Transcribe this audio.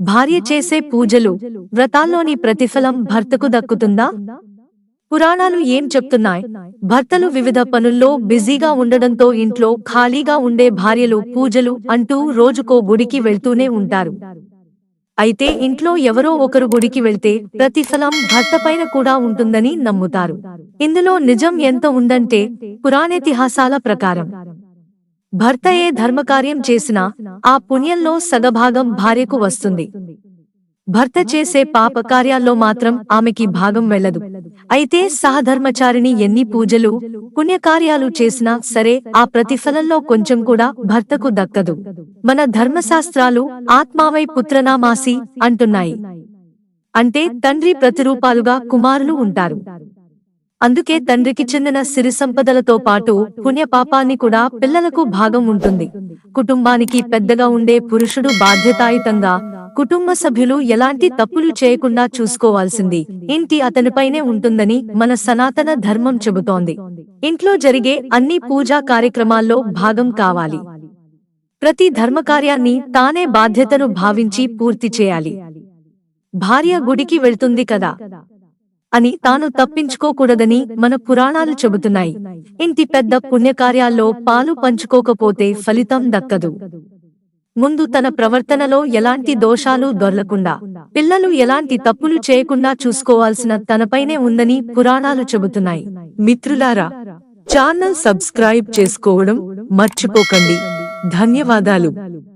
భార్య చేసే పూజలు వ్రతాల్లోని ప్రతిఫలం భర్తకు దక్కుతుందా? పురాణాలు ఏం చెప్తున్నాయి? భర్తలు వివిధ పనుల్లో బిజీగా ఉండడంతో ఇంట్లో ఖాళీగా ఉండే భార్యలు పూజలు అంటూ రోజుకో గుడికి వెళ్తూనే ఉంటారు. అయితే ఇంట్లో ఎవరో ఒకరు గుడికి వెళ్తే ప్రతిఫలం భర్త పైన కూడా ఉంటుందని నమ్ముతారు. ఇందులో నిజం ఎంత ఉందంటే పురాణేతిహాసాల ప్రకారం. భర్త ఏ ధర్మకార్యం చేసినా ఆ పుణ్యంలో సగభాగం భార్యకు వస్తుంది. భర్త చేసే పాప కార్యాల్లో మాత్రం ఆమెకి భాగం వెళ్ళదు. అయితే సహధర్మచారిణి ఎన్ని పూజలు పుణ్యకార్యాలు చేసినా సరే ఆ ప్రతిఫలంలో కొంచెం కూడా భర్తకు దక్కదు. మన ధర్మశాస్త్రాలు ఆత్మావై పుత్రనామాసి అంటున్నాయి. అంటే తండ్రి ప్రతిరూపాలుగా కుమారులు ఉంటారు. అందుకే తండ్రికి చెందిన సిరి సంపదలతో పాటు పుణ్యపాపాన్ని కూడా పిల్లలకు భాగం ఉంటుంది. కుటుంబానికి పెద్దగా ఉండే పురుషుడు బాధ్యతాయుతంగా కుటుంబ సభ్యులు ఎలాంటి తప్పులు చేయకుండా చూసుకోవాల్సింది. ఇంటి అతనిపైనే ఉంటుందని మన సనాతన ధర్మం చెబుతోంది. ఇంట్లో జరిగే అన్ని పూజా కార్యక్రమాల్లో భాగం కావాలి. ప్రతి ధర్మకార్యాన్ని తానే బాధ్యతను భావించి పూర్తి చేయాలి. భార్య గుడికి వెళ్తుంది కదా. అని తాను తప్పించుకోకూడదని మన పురాణాలు చెబుతున్నాయి. ఇంటి పెద్ద పుణ్యకార్యాల్లో పాలు పంచుకోకపోతే ఫలితం దక్కదు. ముందు తన ప్రవర్తనలో ఎలాంటి దోషాలు దొరలకుండా పిల్లలు ఎలాంటి తప్పులు చేయకుండా చూసుకోవాల్సిన తనపైనే ఉందని పురాణాలు చెబుతున్నాయి. మిత్రులారా ఛానల్ సబ్స్క్రైబ్ చేసుకోవడం మర్చిపోకండి. ధన్యవాదాలు.